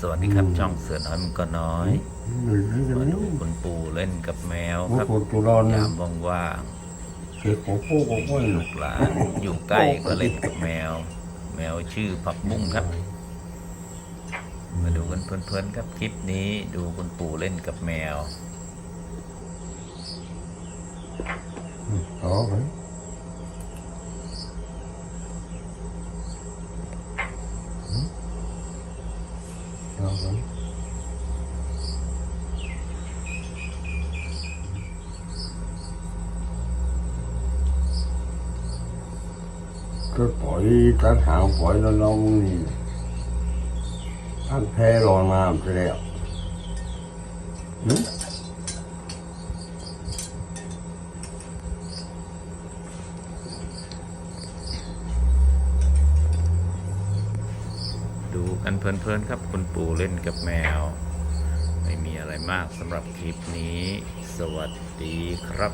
สวัสดีครับช่องเสือน้อยมันก็น้อยหนึ่งนี่จะมาไม่ดูคุณปู่เล่นกับแมวมุครับกตุลอนยามว่างเก็บของพวกของพวกๆลูกหลานอยู่ใกล้ก็เล่นกับแมว แมวชื่อผักบุ้งครับ มาดูกันเพลินๆครับคลิปนี้ดูคุณปู่เล่นกับแมวต่อไปต่อ ไปก็ปล่อยตัดหางปล่อยแล้ ดูกันเพลินๆครับ คุณปู่เล่นกับแมว ไม่มีอะไรมากสำหรับคลิปนี้ สวัสดีครับ